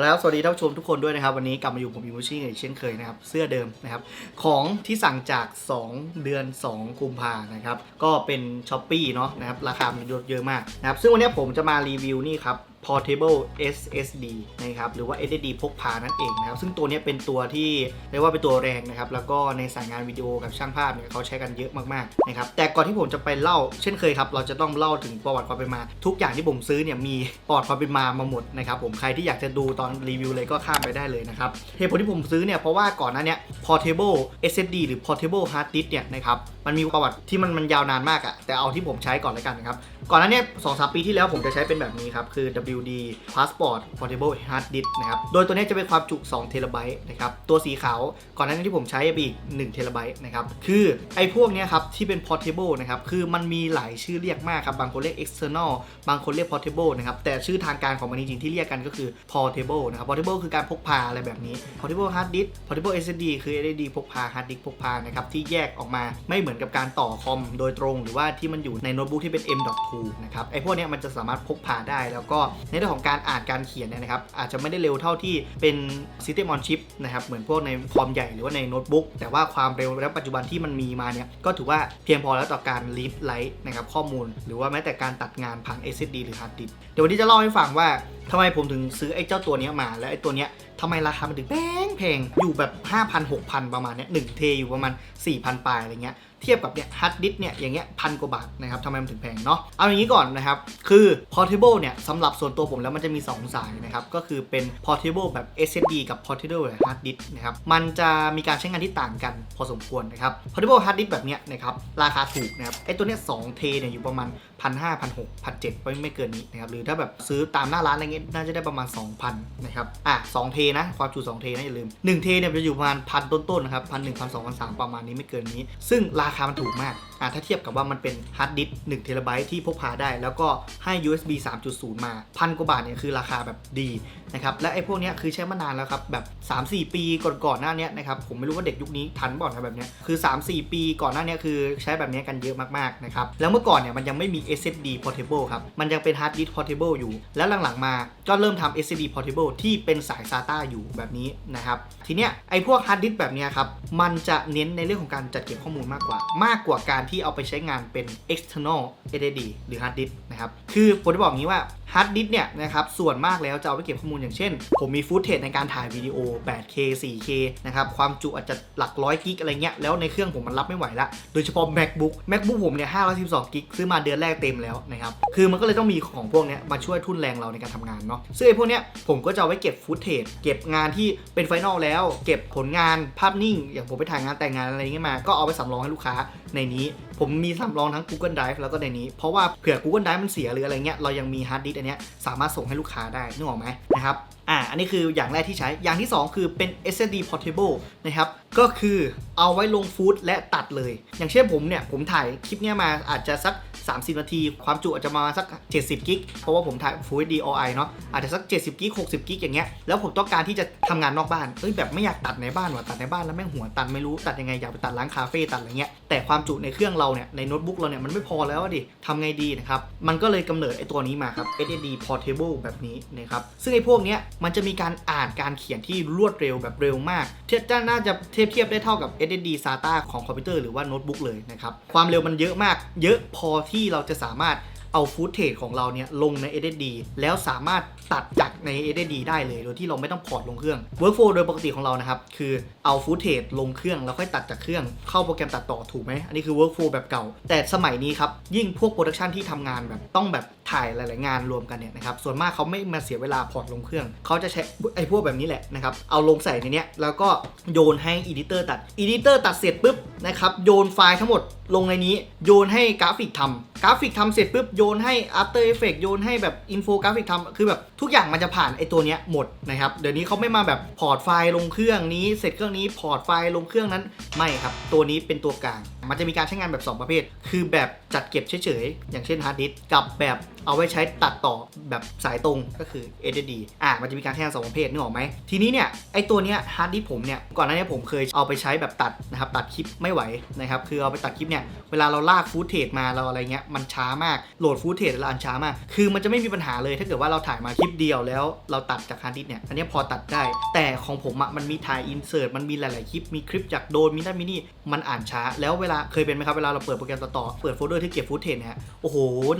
เอาละครับสวัสดีท่านผู้ชมทุกคนด้วยนะครับ วันนี้กลับมาอยู่ผมอิมูชิอีกเช่นเคยนะครับ เสื้อเดิมนะครับ ของที่สั่งจาก 2 เดือน 2 กุมภานะครับ ก็เป็นช้อปปี้เนาะนะครับ ราคามันลดเยอะมากนะครับ ซึ่งวันนี้ผมจะมารีวิวนี่ครับ portable SSD นะครับหรือว่า SSD พกพานั่นเองนะครับซึ่งตัวนี้เป็นตัวที่เรียกว่าเป็นตัวแรงนะครับแล้วก็ในสายงานวิดีโอกับช่างภาพเนี่ยเขาใช้กันเยอะมากๆนะครับแต่ก่อนที่ผมจะไปเล่า เช่นเคยครับเราจะต้องเล่าถึงประวัติความเป็นมา ทุกอย่างที่ผมซื้อเนี่ยมีประวัติความเป็นมามาหมดนะครับผมใครที่อยากจะดูตอนรีวิวเลยก็ข้ามไปได้เลยนะครับเหตุผลที่ผมซื้อเนี่ยเพราะว่าก่อนหน้านี้ portable SSD หรือ portable hard disk เนี่ยนะครับมันมีประวัติที่มันมันยาวนานมากอะแต่เอาที่ผมใช้ก่อนเลยกันนะครับก่อนหน้านี้สองสามปีที่แล้วผมจะใช้เป็นแบบนี้ครับคือ WD Passport Portable Hard Disk นะครับ โดยตัวนี้จะเป็นความจุ2เทราไบต์นะครับ ตัวสีขาว ก่อนหน้านี้ที่ผมใช้ไปอีก1เทราไบต์นะครับ คือไอ้พวกนี้ครับที่เป็น portable นะครับ คือมันมีหลายชื่อเรียกมากครับ บางคนเรียก external บางคนเรียก portable นะครับ แต่ชื่อทางการของมันจริงๆที่เรียกกันก็คือ portable นะครับ portable คือการพกพาอะไรแบบนี้ portable hard disk portable SSD คือ SSD พกพา hard disk พกพานะครับที่แยกออกมาไม่เหมือนกับการต่อคอมโดยตรง หรือว่าที่มันอยู่ในโน้ตบุ๊กที่เป็น M.2 นะครับไอ้พวกนี้มันจะสามารถพกพาได้แล้วก็ในเรื่องของการอ่านการเขียนเนี่ยนะครับอาจจะไม่ได้เร็วเท่าที่เป็น System on Chip นะครับเหมือนพวกในคอมใหญ่หรือว่าในโน้ตบุ๊กแต่ว่าความเร็วและปัจจุบันที่มันมีมาเนี่ยก็ถือว่าเพียงพอแล้วต่อการ read write นะครับข้อมูล หรือว่าแม้แต่การตัดงานผ่าน SSD หรือ hard disk เดี๋ยววันนี้จะเล่าให้ฟังว่าทำไมผมถึงซื้อไอ้เจ้าตัวเนี้ยมา และไอ้ตัวเนี้ยทำไมราคามันถึงแพงแพงอยู่แบบ 5,000 6,000 ประมาณเนี้ยหนึ่งเทอยู่ประมาณ 4,000 ปลายอะไรเงี้ย เทียบกับเนี่ยฮาร์ดดิสเนี่ยอย่างเงี้ยพันกว่าบาทนะครับทำไมมันถึงแพงเนาะเอาอย่างนี้ก่อนนะครับ คือ portable เนี่ยสำหรับส่วนตัวผมแล้วมันจะมี 2 สายนะครับ ก็คือเป็น portable แบบ SSD กับ portable แบบ hard disk นะครับ มันจะมีการใช้งานที่ต่างกันพอสมควรนะครับ portable hard disk แบบเนี้ยนะครับ ราคาถูกนะครับไอ้ตัวเนี้ย2เทเนี่ยอยู่ประมาณ1 5 0 0 1 6 0 0 7ไม่ไม่เกินนี้นะครับ หรือถ้าแบบซื้อตามหน้าร้านอะไรเงี้ยน่าจะได้ประมาณ 2,000นะครับ อะ2เทนะ ความจุ2เทนะอย่าลืม1เทเนี่ยจะอยู่ประมาณพันต้นๆนะครับพันหนึ่งพันสองพันสามประมาณนี้ไม่เกินนี้ ซึ่งราราคามันถูกมากอะถ้าเทียบกับว่ามันเป็นฮาร์ดดิสก์1เทราไบต์ที่พกพาได้ แล้วก็ให้ USB 3.0 มาพันกว่าบาทเนี่ยคือราคาแบบดีนะครับ และไอ้พวกเนี้ยคือใช้มานานแล้วครับ แบบ 3-4 ปีก่อนๆหน้านี้นะครับ ผมไม่รู้ว่าเด็กยุคนี้ทันบ่อนนะแบบเนี้ยคือ 3-4 ปีก่อนหน้านี้คือใช้แบบเนี้ยกันเยอะมากๆนะครับ แล้วเมื่อก่อนเนี่ยมันยังไม่มี SSD portable ครับ มันยังเป็น hard disk portable อยู่ แล้วหลังๆมาก็เริ่มทำ SSD portable ที่เป็นสาย SATA อยู่แบบนี้นะครับทีเนี้ยไอ้พวก hard disk แบบนี้ครับมันจะเน้นในเรื่องของการจัดเก็บข้อมูลมากกว่ามากกว่าการที่เอาไปใช้งานเป็น external SSD หรือ hard disk นะครับ คือผมจะบอกงี้ว่า ฮาร์ดดิสเนี่ยนะครับส่วนมากแล้วจะเอาไปเก็บข้อมูลอย่างเช่น ผมมีฟุตเทจในการถ่ายวิดีโอ 8K 4K นะครับความจุอาจจะหลักร้อยกิกอะไรเงี้ยแล้วในเครื่องผมมันรับไม่ไหวละโดยเฉพาะ MacBook MacBook ผมเนี่ย512กิกซื้อมาเดือนแรกเต็มแล้วนะครับคือมันก็เลยต้องมีของพวกเนี้ยมาช่วยทุนแรงเราในการทำงานเนาะซึ่งไอ้พวกเนี้ยผมก็จะเอาไว้เก็บฟุตเทจเก็บงานที่เป็นไฟนอลแล้ว เก็บผลงานภาพนิ่ง อย่างผมไปถ่ายงานแต่งงานอะไรเงี้ยมาก็เอาไปสำรองให้ลูกค้าในนี้ ผมมีสำรองทั้ง Google Drive แล้วก็ในนี้ เพราะว่าเผื่อ Google Drive มันเสียหรืออะไรเงี้ย เรายังมีฮาร์ดดิสก์อันเนี้ยสามารถส่งให้ลูกค้าได้นึกออกไหมนะครับ อ่า อันนี้คืออย่างแรกที่ใช้ อย่างที่ 2 คือเป็น SSD portable นะครับ ก็คือเอาไว้ลงฟูดและตัดเลย อย่างเช่นผมเนี่ย ผมถ่ายคลิปเนี้ยมาอาจจะสัก 30 นาที ความจุอาจจะมาสัก 70 กิก เพราะว่าผมถ่าย Full HD OI เนาะ อาจจะสัก 70 กิก 60 กิกอย่างเงี้ย แล้วผมต้องการที่จะทำงานนอกบ้าน เอ้ยแบบไม่อยากตัดในบ้านว่ะ ตัดในบ้านแล้วแม่งหัวตันไม่รู้ตัดยังไง อยากไปตัดร้านคาเฟ่ตัดอะไรเงี้ย แต่ความจุในเครื่องเราเนี่ย ในโน้ตบุ๊กเราเนี่ยมันไม่พอแล้วดิทำไงดีนะครับ มันก็เลยกำเนิดไอ้ตัวนี้มาครับ SSD portable แบบนี้นะครับ ซึ่งไอ้พวกเนี้ยมันจะมีการอ่านการเขียนที่รวดเร็วแบบเร็วมาก เทียบน่าจะเทียบเทียบได้เท่ากับ SSD SATA ของคอมพิวเตอร์หรือว่าโน้ตบุ๊กเลยนะครับ ความเร็วมันเยอะมาก เยอะพอที่ที่เราจะสามารถเอาฟุตเทจของเราเนี่ยลงใน SSD แล้วสามารถตัดจากใน SSD ได้เลยโดยที่เราไม่ต้องพอร์ตลงเครื่อง Workflow โดยปกติของเรานะครับ คือเอาฟุตเทจลงเครื่องแล้วค่อยตัดจากเครื่อง เข้าโปรแกรมตัดต่อถูกไหมอันนี้คือ Workflow แบบเก่า แต่สมัยนี้ครับ ยิ่งพวกโปรดักชันที่ทำงานแบบต้องแบบถ่ายหลาย ๆ งานรวมกันเนี่ยนะครับ ส่วนมากเขาไม่มาเสียเวลาพอร์ตลงเครื่อง เขาจะใช้ไอ้พวกแบบนี้แหละนะครับ เอาลงใส่ในเนี้ยแล้วก็โยนให้อีดิเตอร์ตัดอีดิเตอร์ตัดเสร็จปุ๊บนะครับโยนไฟล์ทั้งหมด ลงในนี้โยนให้กราฟิกทำกราฟิกทำเสร็จปุ๊บโยนให้ After Effects โยนให้แบบอินโฟกราฟิกทำคือแบบทุกอย่างมันจะผ่านไอ้ตัวเนี้ยหมดนะครับเดี๋ยวนี้เขาไม่มาแบบพอร์ตไฟล์ลงเครื่องนี้เสร็จเครื่องนี้พอร์ตไฟล์ลงเครื่องนั้นไม่ครับ ตัวนี้เป็นตัวกลางมันจะมีการใช้งานแบบ 2 ประเภท คือแบบจัดเก็บเฉยๆ อย่างเช่นฮาร์ดดิสก์กับแบบเอาไว้ใช้ตัดต่อแบบสายตรงก็คือ SSD อ่ามันจะมีการใช้งานสองประเภทนึกออกไหม ทีนี้เนี่ยไอตัวเนี้ยฮาร์ดดิสก์ผมเนี่ยก่อนหน้านี้ผมเคยเอาไปใช้แบบตัดนะครับตัดคลิปไม่ไหวนะครับคือเอาไปตัดคลิปเนี่ยเวลาเราลากฟูตเทจมาเราอะไรเงี้ยมันช้ามากโหลดฟูตเทจแล้วอันช้ามาก คือมันจะไม่มีปัญหาเลยถ้าเกิดว่าเราถ่ายมาคลิปเดียวแล้วเราตัดจากฮาร์ดดิสก์เนี่ยอันเนี้ยพอตัดได้ แต่ของผมอะมันมีถ่ายอินเสิร์ตมันมีหลาย ๆ คลิปมีคลิปจากโดนมีนั่นมีนี่มันอ่านช้าแล้วเวลาเคยเป็นไหมครับเวลาเราเปิดโปรแกรมตัดต่อเปิดโฟลเดอร์ที่เก็บฟูตเทจเนี่ยโอ้โห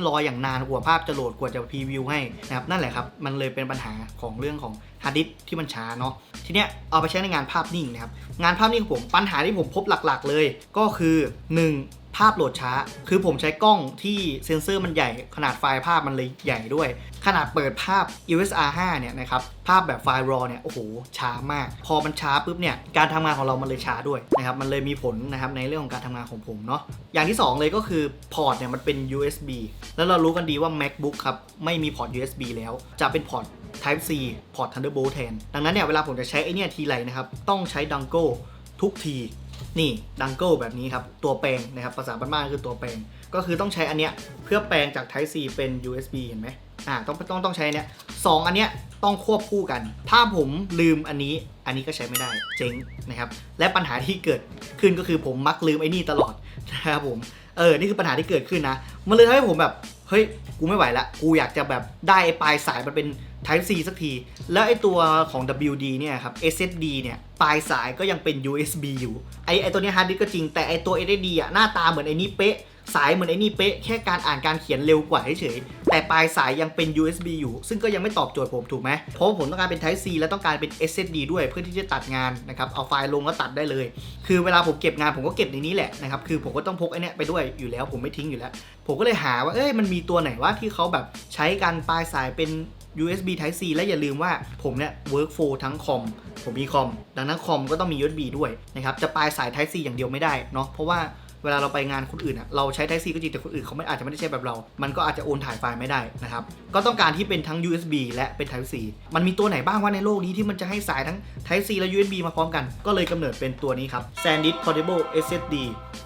รออย่างนานกว่าภาพจะโหลดกว่าจะพรีวิวให้นะครับนั่นแหละครับมันเลยเป็นปัญหาของเรื่องของฮาร์ดดิสก์ที่มันช้าเนาะทีเนี้ยเอาไปใช้ในงานภาพนิ่งนะครับงานภาพนิ่งของผมปัญหาที่ผมพบหลักๆ เลย ก็คือ 1 ภาพโหลดช้า คือผมใช้กล้องที่เซ็นเซอร์มันใหญ่ ขนาดไฟล์ภาพมันเลยใหญ่ด้วย ขนาดเปิดภาพ USR 5เนี่ยนะครับ ภาพแบบไฟล์ RAW เนี่ย โอ้โห ช้ามาก พอมันช้าปุ๊บเนี่ย การทำงานของเรามันเลยช้าด้วยนะครับ มันเลยมีผลนะครับในเรื่องของการทำงานของผมเนาะ อย่างที่ 2 เลยก็คือพอร์ตเนี่ยมันเป็น USB แล้วเรารู้กันดีว่า MacBook ครับ ไม่มีพอร์ต USB แล้ว จะเป็นพอร์ต Type C พอร์ต Thunderbolt แทน ดังนั้นเนี่ยเวลาผมจะใช้ไอเนี่ยทีไรนะครับ ต้องใช้ดังโก้ทุกที นี่ดังเกิลแบบนี้ครับ ตัวแปลงนะครับภาษาบ้านๆคือตัวแปลง ก็คือต้องใช้อันเนี้ยเพื่อแปลงจาก Type C เป็น USB เห็นไหมอ่าต้องต้องต้องใช้เนี้ยสองอันเนี้ยต้องควบคู่กัน ถ้าผมลืมอันนี้อันนี้ก็ใช้ไม่ได้เจ๊งนะครับ และปัญหาที่เกิดขึ้นก็คือผมมักลืมไอ้นี่ตลอดนะครับผมเออนี่คือปัญหาที่เกิดขึ้นนะ มันเลยทำให้ผมแบบ เฮ้ย กูไม่ไหวละ กูอยากจะแบบได้ปลายสายมันเป็น Type C สักที แล้วไอ้ตัวของ WD เนี่ยครับ SSD เนี่ย ปลายสายก็ยังเป็น USB อยู่ ไอ้ไอ้ตัวนี้ฮาร์ดดิสก์ก็จริงแต่ไอ้ตัว SSD อะหน้าตาเหมือนไอ้นี้เป๊ะ สายเหมือนไอ้นี่เป๊ะแค่การอ่านการเขียนเร็วกว่าเฉยๆแต่ปลายสายยังเป็น USB อยู่ ซึ่งก็ยังไม่ตอบโจทย์ผมถูกไหมเพราะผมต้องการเป็น Type C และต้องการเป็น SSD ด้วยเพื่อที่จะตัดงานนะครับเอาไฟล์ลงแล้วตัดได้เลย คือเวลาผมเก็บงานผมก็เก็บในนี้แหละนะครับคือผมก็ต้องพกไอ้นี้ยไปด้วยอยู่แล้ว ผมไม่ทิ้งอยู่แล้ว ผมก็เลยหาว่าเอ้ยมันมีตัวไหนว่าที่เขาแบบใช้การปลายสายเป็น USB Type C และอย่าลืมว่าผมเนี่ย workflow ทั้งคอมผมมีคอม ดังนั้นคอมก็ต้องมี USB ด้วยนะครับ จะปลายสาย Type C อย่างเดียวไม่ได้เนาะ เพราะว่า เวลาเราไปงานคนอื่นอะเราใช้ Type C ก็จริงแต่คนอื่นเขาไม่อาจจะไม่ได้ใช้แบบเรา มันก็อาจจะโอนถ่ายไฟล์ไม่ได้นะครับ ก็ต้องการที่เป็นทั้ง USB และเป็น Type C มันมีตัวไหนบ้างว่าในโลกนี้ที่มันจะให้สายทั้ง Type C และ USB มาพร้อมกัน ก็เลยกำเนิดเป็นตัวนี้ครับ SanDisk Portable SSD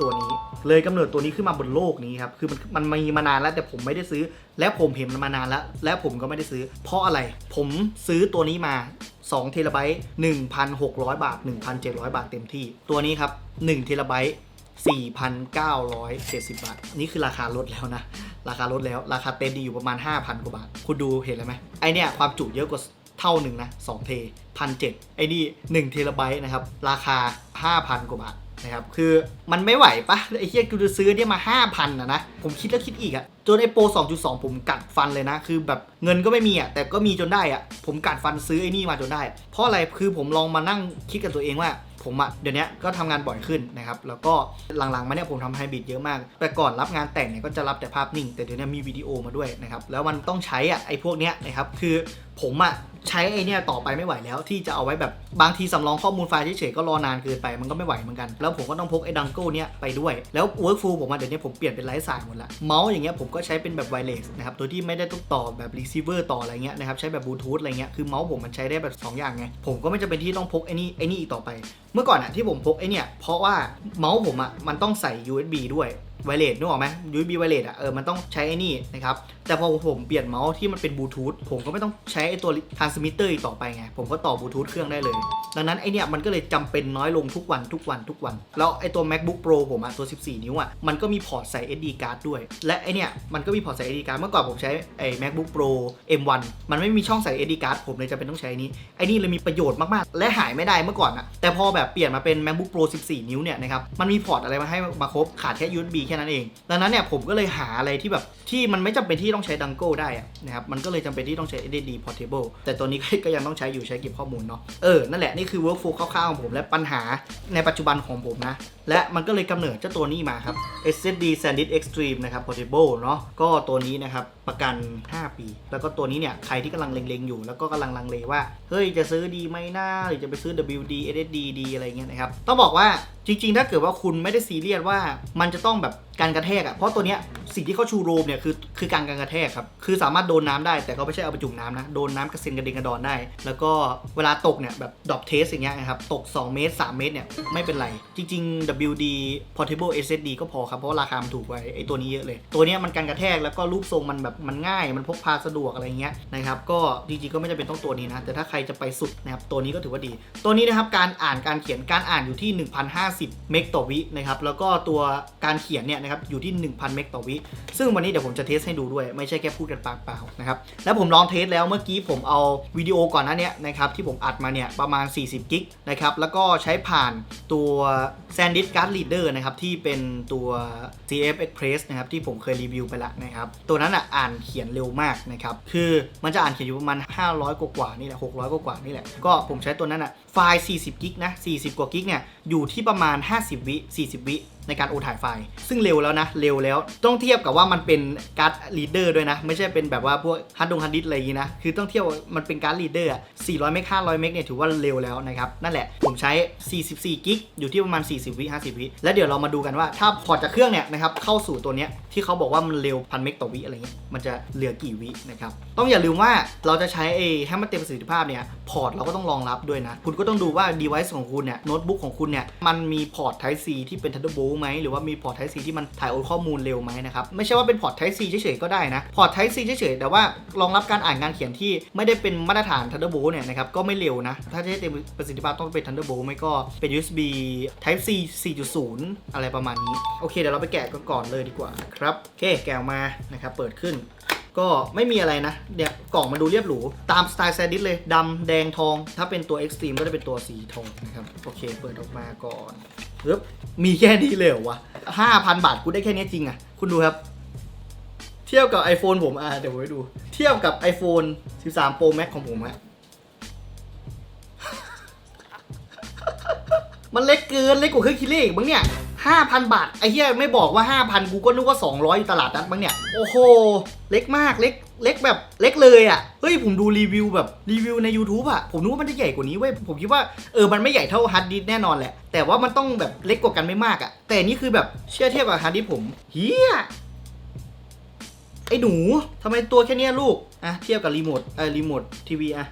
ตัวนี้ เลยกำเนิดตัวนี้ขึ้นมาบนโลกนี้ครับ คือมันมันมีมานานแล้วแต่ผมไม่ได้ซื้อ และผมเห็นมันมานานแล้ว และผมก็ไม่ได้ซื้อ เพราะอะไร ผมซื้อตัวนี้มา2เทราไบต์1,600 บาท 1,700 บาทเต็มที่ ตัวนี้ครับ1เทราไบต์ 4,970 บาท นี่คือราคาลดแล้วนะ ราคาลดแล้ว ราคาเต็มดีอยู่ประมาณ 5,000 กว่าบาท คุณดูเห็นแล้วไหมไอเนี่ยความจุเยอะกว่าเท่าหนึ่งนะ2เทพันเจ็ดไอ้นี่ 1 เทราไบต์นะครับ ราคา 5,000 กว่าบาทนะครับคือมันไม่ไหวปะไอ้เฮียกูจะซื้อเนี่ยมา 5,000นะนะ ผมคิดแล้วคิดอีกอะจนไอ้โปร 2.2 ผมกัดฟันเลยนะ คือแบบเงินก็ไม่มีอะแต่ก็มีจนได้อะผมกัดฟันซื้อไอ้นี่มาจนได้ เพราะอะไรคือผมลองมานั่งคิดกับตัวเองว่า ผมอะเดี๋ยวนี้ก็ทำงานบ่อยขึ้นนะครับ แล้วก็หลังๆมาเนี่ยผมทำไฮบริดเยอะมาก แต่ก่อนรับงานแต่งเนี่ยก็จะรับแต่ภาพนิ่ง แต่เดี๋ยวนี้มีวิดีโอมาด้วยนะครับ แล้วมันต้องใช้อะไอ้พวกเนี้ยนะครับ คือผมอะ ใช้ไอเนี่ยต่อไปไม่ไหวแล้วที่จะเอาไว้แบบบางทีสำรองข้อมูลไฟล์เฉยๆก็รอนานเกินไปมันก็ไม่ไหวเหมือนกัน แล้วผมก็ต้องพกไอ้ดังเกิลเนี่ยไปด้วย แล้ว workflow ผมอะเดี๋ยวนี้ผมเปลี่ยนเป็นไร้สายหมดละเมาส์อย่างเงี้ยผมก็ใช้เป็นแบบไวเลสนะครับโดยที่ไม่ได้ต้องต่อแบบ receiver ต่ออะไรเงี้ยนะครับใช้แบบบลูทูธอะไรเงี้ยคือเมาส์ผมมันใช้ได้แบบสองอย่างไงผมก็ไม่จำเป็นที่ต้องพกไอ้นี่ไอ้นี่อีกต่อไป เมื่อก่อนอะที่ผมพกไอ้เนี่ยเพราะว่าเมาส์ผมอะมันต้องใส่ USB ด้วยไวเลสนึกออกไหม USB ไวเลสอะเออมันต้องใช้ไอ้นี่นะครับ แต่พอผมเปลี่ยนเมาส์ที่มันเป็นบลูทูธผมก็ไม่ต้องใช้ไอ้ตัว transmitter อีกต่อไปไง ผมก็ต่อบลูทูธเครื่องได้เลย ดังนั้นไอเนี่ยมันก็เลยจำเป็นน้อยลงทุกวันทุกวันทุกวัน แล้วไอตัว macbook pro ผมอะตัว 14 นิ้วอะมันก็มีพอร์ตใส่ SD card ด้วย และไอเนี่ยมันก็มีพอร์ตใส่ SD card เมื่อก่อนผมใช้ไอ macbook pro m1 มันไม่มีช่องใส่ SD card ผมเลยจะเป็นต้องใช้นนี้ไอนี่เลยมีประโยชน์มากๆ และหายไม่ได้เมื่อก่อนอะแต่พอแบบเปลี่ยนมาเป็น macbook pro 14 นิ้วเนี่ยนะครับมันมีพอร์ตอะไรมาให้มาครบขาดแค่ USB แค่นั้นเอง ดังนั้นเนี่ยผมก็เลยหาอะไรที่แบบที่มันไม่จำเป็นที่ต้องใช้ดังโก้ได้นะครับมันก็เลยจำเป็นที่ต้องใช้ SSD portable แต่ตัวนี้ก็ยังต้องใช้อยู่ใช้เก็บข้อมูลเนาะเออนั่นแหละนี่คือ workflow คร่าวๆของผมและปัญหาในปัจจุบันของผมนะ และมันก็เลยกำเนิดเจ้าตัวนี้มาครับ SSD SanDisk Extreme นะครับ portable เนาะก็ตัวนี้นะครับประกัน 5 ปี แล้วก็ตัวนี้เนี่ยใครที่กำลังเล็งๆอยู่ แล้วก็กำลังลังเลว่าเฮ้ยจะซื้อดีไหมหนะหรือจะไปซื้อ WD SSD ดีอะไรเงี้ยนะครับต้องบอกว่าจริงๆ ถ้าเกิดว่าคุณไม่ได้ซีเรียสว่ามันจะต้องแบบการกระแทกอะเพราะตัวเนี้ยสิ่งที่เขาชูโรมเนี่ยคือคือการการกระแทกครับคือสามารถโดนน้ำได้แต่ก็ไม่ใช่เอาไปจุ่มน้ำนะโดนน้ำกระเซ็นกระเด็นกระดอนได้ แล้วก็เวลาตกเนี่ยแบบดรอปเทสอย่างเงี้ยนะครับตก 2 เมตร 3 เมตรเนี่ยไม่เป็นไร จริง ๆ WD Portable SSD ก็พอครับเพราะราคามันถูกกว่าไอ้ตัวนี้เยอะเลย ตัวเนี้ยมันการกระแทกแล้วก็รูปทรงมันแบบมันง่าย มันพกพาสะดวกอะไรเงี้ยนะครับก็จริงๆก็ไม่จำเป็นต้องตัวนี้นะแต่ถ้าใครจะไปสุดนะครับตัวนี้ก็ถือว่าดี ตัวนี้นะครับการอ่านการเขียนการอ่านอยู่ที่1050เมกต่อวินะครับแล้วก็ตัวการเขียนเนี่ยนะครับอยู่ที่ 1000 เมกต่อวิ ซึ่งวันนี้เดี๋ยวผมจะเทสให้ดูด้วย ไม่ใช่แค่พูดกันปากเปล่านะครับ แล้วผมลองเทสแล้วเมื่อกี้ผมเอาวิดีโอก่อนหน้าเนี้ยนะครับที่ผมอัดมาเนี่ยประมาณ 40 กิกนะครับ แล้วก็ใช้ผ่านตัว SanDisk Card Reader นะครับที่เป็นตัว CF Express นะครับที่ผมเคยรีวิวไปล้วนะครับ ตัวนั้นอะอ่านเขียนเร็วมากนะครับ คือมันจะอ่านเขียนอยู่ประมาณ 500 กว่านี่แหละ 600 กว่านี่แหละ ก็ผมใช้ตัวนั้นอะไฟล์ 40 กิกนะ 40 กว่ากิกเนี่ยอยู่ที่ประมาณ 50 วิ 40 วิ ในการโอถ่ายไฟล์ ซึ่งเร็วแล้วนะ เร็วแล้ว ต้องเทียบกับว่ามันเป็นการ์ดรีดเดอร์ด้วยนะ ไม่ใช่เป็นแบบว่าพวกฮัดดงฮัดดิสอะไรอย่างงี้นะ คือต้องเทียบมันเป็นการ์ดรีดเดอร์400เมก500เมกเนี่ยถือว่าเร็วแล้วนะครับ นั่นแหละ ผมใช้ 44กิกอยู่ที่ประมาณ 40 วิ 50 วิ แล้วเดี๋ยวเรามาดูกันว่าถ้าพอร์ตจากเครื่องเนี่ยนะครับเข้าสู่ตัวเนี้ยที่เขาบอกว่ามันเร็วพันเมกต่อวิอะไรเงี้ยมันจะเหลือกี่วินะครับต้องอย่าลืมว่าเราจะใช้ไอ้ให้มันเต็มประสิทธิภาพเนี่ยพอร์ตเราก็ต้องรองรับด้วยนะคุณก็ต้องดูว่า device ของคุณเนี่ยโน้ตบุ๊กของคุณเนี่ยมันมีพอร์ต Type C ที่เป็น Thunderbolt ไหมหรือว่ามีพอร์ต Type C ที่มันถ่ายโอนข้อมูลเร็วไหมนะครับไม่ใช่ว่าเป็นพอร์ต Type C เฉยๆก็ได้นะพอร์ต Type C เฉยๆแต่ว่ารองรับการอ่านการเขียนที่ไม่ได้เป็นมาตรฐาน Thunderbolt เนี่ยนะครับก็ไม่เร็วนะถ้าจะให้เต็มประสิทธิภาพต้องเป็น Thunderbolt ไม่ก็เป็น USB Type C 4.0 อะไรประมาณนี้โอเคเดี๋ยวเราไปแกะกันก่อนเลยดีกว่าครับโอเคแกะออกมานะครับเปิดขึ้นก็ไม่มีอะไรนะเนี่ยกล่องมันดูเรียบหรู ตามสไตล์แซดิสเลยดำแดงทอง ถ้าเป็นตัว Extreme ก็จะเป็นตัวสีทองนะครับ โอเค เปิดออกมาก่อน เอ๊บมีแค่นี้เลยเหรอวะห้าพันบาทกูได้แค่นี้จริงอะ่ะ คุณดูครับ เทียบกับ iPhone ผมอะเดี๋ยวผมให้ดู เทียบกับ iPhone 13 Pro Max ของผมฮะมันเล็กเกินเล็กกว่าเครื่องคิดเลขมั้งเนี่ย 5,000 บาท ไอ้เหี้ยไม่บอกว่า 5,000 กูก็นึกว่า 200อยู่ตลาดนัดมั้งเนี่ย โอ้โห เล็กมาก เล็ก เล็กแบบเล็กเลยอะ่ะ เฮ้ย ผมดูรีวิวแบบรีวิวใน YouTube อะ่ะ ผมนึกว่ามันจะใหญ่กว่านี้เว้ย ผมคิดว่าเออ มันไม่ใหญ่เท่าฮาร์ดดิสแน่นอนแหละ แต่ว่ามันต้องแบบเล็กกว่ากันไม่มากอะ่ะ แต่นี่คือแบบเชื่อเทียบกับฮาร์ดดิสผมเฮียไอ้หนูทำไมตัวแค่เนี้ยลูก อะ เทียบกับรีโมทเออรีโมททีวีอะ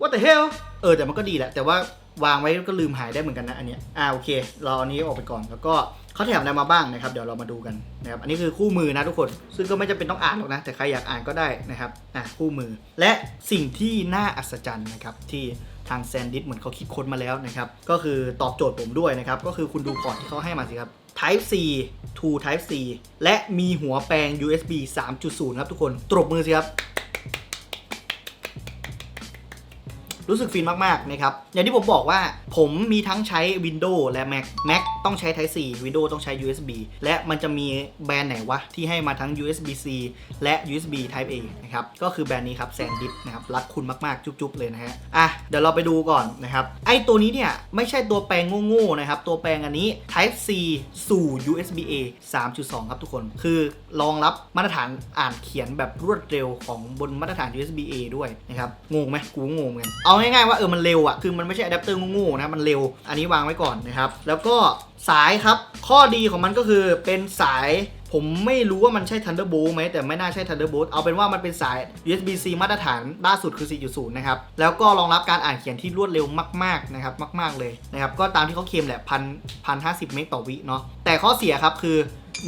What the hell เออแต่มันก็ดีแหละแต่ว่า วางไว้ก็ลืมหายได้เหมือนกันนะอันเนี้ยอ่าโอเค เราอันนี้ออกไปก่อนแล้วก็เขาแถมอะไรมาบ้างนะครับ เดี๋ยวเรามาดูกันนะครับอันนี้คือคู่มือนะทุกคนซึ่งก็ไม่จำเป็นต้องอ่านหรอกนะ แต่ใครอยากอ่านก็ได้นะครับอะคู่มือ และสิ่งที่น่าอัศจรรย์นะครับที่ทางแซนดิสเหมือนเขาคิดค้นมาแล้วนะครับก็คือตอบโจทย์ผมด้วยนะครับก็คือคุณดูพอร์ตที่เขาให้มาสิครับ Type C to Type C และมีหัวแปลง USB 3.0 ครับทุกคนตรบมือสิครับ รู้สึกฟินมากๆนะครับ อย่างที่ผมบอกว่าผมมีทั้งใช้ Windows และ Mac Mac ต้องใช้ Type C Windows ต้องใช้ USB และมันจะมีแบรนด์ไหนวะ ที่ให้มาทั้ง USB C และ USB Type A นะครับ ก็คือแบรนด์นี้ครับ SanDisk นะครับ รักคุณมากๆ จุ๊บๆ เลยนะฮะ อะ เดี๋ยวเราไปดูก่อนนะครับ ไอตัวนี้เนี่ย ไม่ใช่ตัวแปลงโง่ๆนะครับ ตัวแปลงอันนี้ Type C สู่ USB A 3.2 ครับทุกคน คือรองรับมาตรฐานอ่านเขียนแบบรวดเร็วของบนมาตรฐาน USB A ด้วยนะครับ งงไหมกูงงเหมือนกันเอาง่ายๆว่าเออมันเร็วอะคือมันไม่ใช่อะแดปเตอร์งูๆนะมันเร็วอันนี้วางไว้ก่อนนะครับแล้วก็สายครับข้อดีของมันก็คือเป็นสาย ผมไม่รู้ว่ามันใช่ Thunderbolt ไหมแต่ไม่น่าใช่ Thunderbolt เอาเป็นว่ามันเป็นสาย USB-C มาตรฐานล่าสุดคือ 4.0 นะครับ แล้วก็รองรับการอ่านเขียนที่รวดเร็วมากๆนะครับมาก ๆเลยนะครับก็ตามที่เขาเคลมแหละพันพันห้าสิบเมกต่อวิเนาะแต่ข้อเสียครับคือ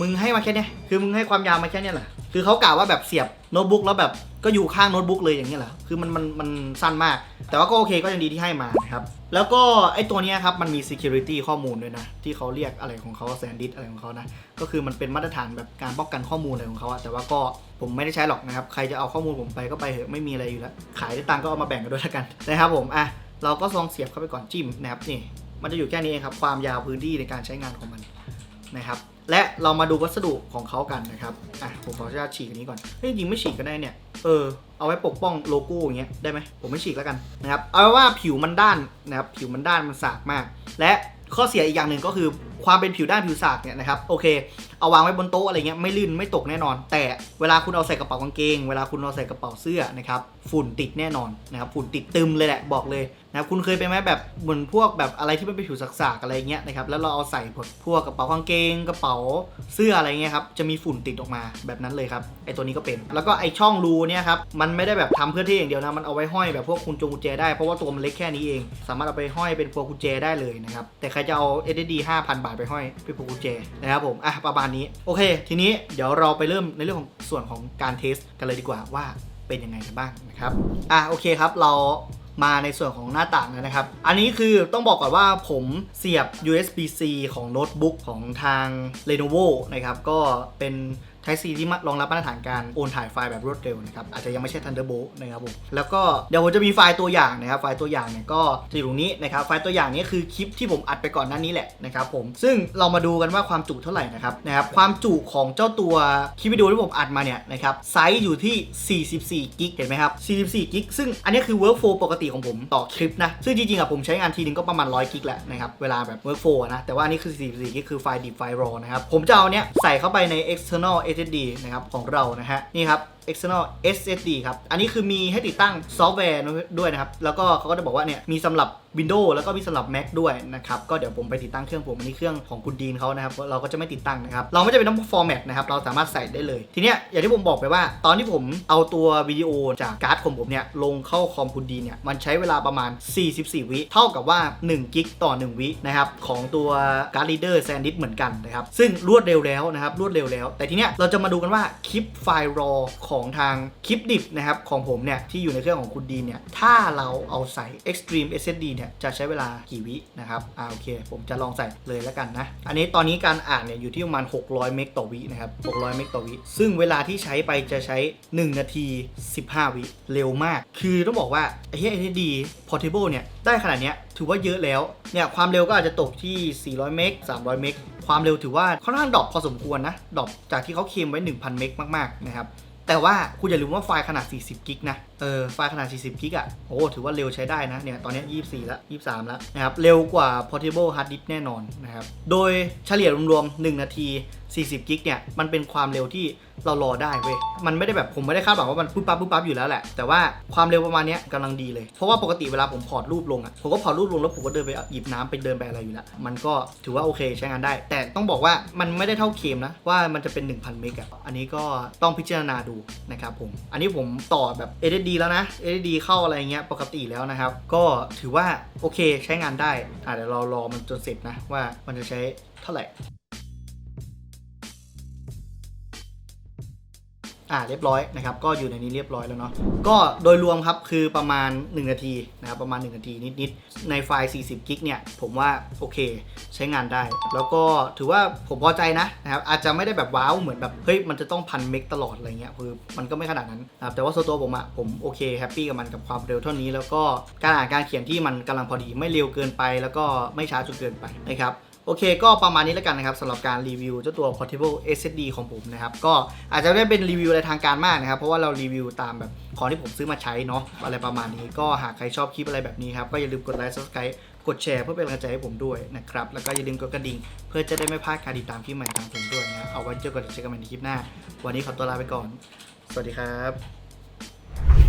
มึงให้มาแค่เนี้ยคือมึงให้ความยาวมาแค่เนี้ยแหละคือเขากล่าวว่าแบบเสียบโน้ตบุ๊กแล้วแบบก็อยู่ข้างโน้ตบุ๊กเลยอย่างเงี้ยเหรอคือมันมันมันสั้นมาก แต่ว่าก็โอเคก็ยังดีที่ให้มานะครับ แล้วก็ไอตัวนี้ครับ มันมี security ข้อมูลด้วยนะ ที่เขาเรียกอะไรของเขาแซนดิสอะไรของเขานะ ก็คือมันเป็นมาตรฐานแบบการป้องกันข้อมูลอะไรของเขาอะแต่ว่าก็ผมไม่ได้ใช้หรอกนะครับ ใครจะเอาข้อมูลผมไปก็ไปเถอะไม่มีอะไรอยู่แล้ว ขายได้ตังค์ก็เอามาแบ่งกันด้วยละกันนะครับผมอะเราก็ลองเสียบเข้าไปก่อนจิ้มนะครับนี่มันจะอยู่แค่นี้เองครับความยาวพื้นที่ในการใช้งานของมันนะครับ และเรามาดูวัสดุของเขากันนะครับอะผมขออนุญาตฉีกนี้ก่อนเฮ้ยจริงไม่ฉีกก็ได้เนี่ยเออเอาไว้ปกป้องโลโก้อย่างเงี้ยได้ไหมผมไม่ฉีกแล้วกันนะครับเอาไว้ว่าผิวมันด้านนะครับผิวมันด้านมันสากมาก และข้อเสียอีกอย่างหนึ่งก็คือความเป็นผิวด้านผิวสากเนี่ยนะครับโอเคเอาวางไว้บนโต๊ะอะไรเงี้ยไม่ลื่นไม่ตกแน่นอน แต่เวลาคุณเอาใส่กระเป๋ากางเกง เวลาคุณเอาใส่กระเป๋าเสื้อนะครับฝุ่นติดแน่นอนนะครับฝุ่นติดตึมเลยแหละบอกเลยนะครับคุณเคยเป็นไหมแบบเหมือนพวกแบบอะไรที่มันเป็นผิวสากๆอะไรเงี้ยนะครับแล้วเราเอาใส่พวกกระเป๋ากางเกง กระเป๋าเสื้ออะไรเงี้ยครับจะมีฝุ่นติดออกมาแบบนั้นเลยครับไอตัวนี้ก็เป็น แล้วก็ไอช่องรูเนี่ยครับมันไม่ได้แบบทำเพื่อที่อย่างเดียวนะมันเอาไว้ห้อยแบบพวกคุณจงกุญแจได้เพราะว่าตัวมันเล็กแค่นี้เอง สามารถเอาไปห้อยเป็นพวงกุญแจได้เลยนะครับแต่ใครจะเอา SSD 5,000บาทไปห้อยไป็นพวงกุญแจนะครับผมอะประมาณนี้โอเค ทีนี้เดี๋ยวเราไปเริ่มในเรื่องของส่วนของการเทสกันเลยดีกว่าว่าเป็นยังไงกันบ้างนะครับอะโอเคครับเรามาในส่วนของหน้าต่างแล้วนะครับ อันนี้คือต้องบอกก่อนว่าผมเสียบ USB-C ของโน้ตบุ๊กของทาง Lenovo นะครับ ก็เป็น Type C ที่รองรับมาตรฐานการโอนถ่ายไฟล์แบบรวดเร็วนะครับอาจจะยังไม่ใช่ Thunderbolt นะครับผมแล้วก็เดี๋ยวผมจะมีไฟล์ตัวอย่างนะครับไฟล์ตัวอย่างเนี่ยก็จะอยู่ตรงนี้นะครับไฟล์ตัวอย่างนี้คือคลิปที่ผมอัดไปก่อนหน้านี้แหละนะครับผมซึ่งเรามาดูกันว่าความจุเท่าไหร่นะครับนะครับความจุของเจ้าตัวคลิปวิดีโอที่ผมอัดมาเนี่ยนะครับไซส์อยู่ที่ 44กิกเห็นไหมครับ44กิกซึ่งอันนี้คือ workflow ปกติของผมต่อคลิปนะซึ่งจริงๆอะผมใช้งานทีนึงก็ประมาณ100กิกแหละนะครับเวลาแบบ workflow นะแต่ว่าอันนี้คือ44กิกคือไฟล์ดิบไฟล์ raw นะครับผมจะเอาเนี้ยใส่เข้าไปใน external SSD นะครับของเรานะฮะนี่ครับ external SSD ครับ อันนี้คือมีให้ติดตั้งซอฟต์แวร์ด้วยนะครับ แล้วก็เขาก็จะบอกว่าเนี่ยมีสำหรับ Windows แล้วก็มีสำหรับ Mac ด้วยนะครับ ก็เดี๋ยวผมไปติดตั้งเครื่องผมอันนี้เครื่องของคุณดีนเขานะครับ เราก็จะไม่ติดตั้งนะครับ เราไม่จะเป็นต้อง format นะครับ เราสามารถใส่ได้เลย ทีเนี้ยอย่างที่ผมบอกไปว่า ตอนที่ผมเอาตัววิดีโอจากการ์ดของผมเนี่ยลงเข้าคอมคุณดีนเนี่ย มันใช้เวลาประมาณ 44 วิเท่ากับว่า1กิกต่อ 1 วินะครับของตัวการ์ด reader SanDisk เหมือนกันนะครับ ซึ่งรวดเร็วแล้วนะครับรวดเร็วแล้ว แต่ทีเนี้ยเราจะมาดูกันว่าคลิปไฟล์ raw ของของทางคลิปดิบนะครับของผมเนี่ยที่อยู่ในเครื่องของคุณดีเนี่ยถ้าเราเอาใส่ Extreme SSD เนี่ยจะใช้เวลากี่วินะครับอ่าโอเค ผมจะลองใส่เลยแล้วกันนะ อันนี้ตอนนี้การอ่านเนี่ยอยู่ที่ประมาณ 600 เมกต่อวินะครับ 600 เมกต่อวิ ซึ่งเวลาที่ใช้ไปจะใช้ 1 นาที 15 วิ เร็วมาก คือต้องบอกว่าไอ้เหี้ย SSD Portable เนี่ยได้ขนาดเนี้ยถือว่าเยอะแล้ว เนี่ยความเร็วก็อาจจะตกที่ 400 เมก 300 เมก ความเร็วถือว่าค่อนข้างดรอปพอสมควรนะ ดรอปจากที่เขาเคลมไว้ 1,000 เมกมากๆนะครับ แต่ว่าคุณอย่าลืมว่าไฟล์ขนาด 40 กิกนะ เออ ไฟล์ขนาด 40 กิกอะ่ะ โอ้ ถือว่าเร็วใช้ได้นะ เนี่ย ตอนนี้ 24 แล้ว 23 แล้วนะครับ เร็วกว่า portable hard disk แน่นอนนะครับ โดยเฉลี่ยรวมๆ 1 นาที 40 กิกเนี่ย มันเป็นความเร็วที่เรารอได้เว้ย มันไม่ได้แบบผมไม่ได้คาดหวังว่ามันปุ๊บปั๊บปุ๊บปั๊บอยู่แล้วแหละ แต่ว่าความเร็วประมาณนี้กำลังดีเลย เพราะว่าปกติเวลาผมพอร์ตรูปลงอะ่ะ ผมก็พอร์ตรูปลงแล้วผมก็เดินไปหยิบน้ำไปเดินไปอะไรอยู่แล้ว มันก็ถือว่าโอเคใช้งานได้ แต่ต้องบอกว่ามันไม่ได้เท่าเคมนะ ว่ามันจะเป็น 1,000 เมกอะอันนี้ก็ต้องพิจารณาดูนะครับผม อันนี้ผมต่อแบบ SSD แล้วนะ SSD เข้าอะไรเงี้ยปกติแล้วนะครับ ก็ถือว่าโอเคใช้งานได้อะเดี๋ยวเรารอมันจนเสร็จนะว่ามันจะใช้เท่าไหร่ อ่าเรียบร้อยนะครับก็อยู่ในนี้เรียบร้อยแล้วเนาะก็โดยรวมครับคือประมาณ 1 นาทีนะครับประมาณ 1 นาทีนิดๆในไฟล์ 40 กิกเนี่ยผมว่าโอเคใช้งานได้ แล้วก็ถือว่าผมพอใจนะนะครับอาจจะไม่ได้แบบว้าวเหมือนแบบเฮ้ยมันจะต้องพันเมกตลอดอะไรเงี้ยคือมันก็ไม่ขนาดนั้นนะครับแต่ว่าส่วนตัวผมอะผมโอเคแฮปปี้กับมันกับความเร็วเท่านี้ แล้วก็การอ่านการเขียนที่มันกำลังพอดีไม่เร็วเกินไป แล้วก็ไม่ช้าจนเกินไปนะครับ โอเคก็ประมาณนี้แล้วกันนะครับสำหรับการรีวิวเจ้าตัว portable SSD ของผมนะครับ ก็อาจจะไม่ได้เป็นรีวิวอะไรทางการมากนะครับ เพราะว่าเรารีวิวตามแบบของที่ผมซื้อมาใช้เนาะอะไรประมาณนี้ก็หากใครชอบคลิปอะไรแบบนี้ครับ ก็อย่าลืมกดไลค์ subscribe กดแชร์เพื่อเป็นกำลังใจให้ผมด้วยนะครับ แล้วก็อย่าลืมกดกระดิ่ง เพื่อจะได้ไม่พลาดการติดตามคลิปใหม่ทางผมด้วยนะเอาไว้เจอกันในคลิปหน้า วันนี้ขอตัวลาไปก่อน สวัสดีครับ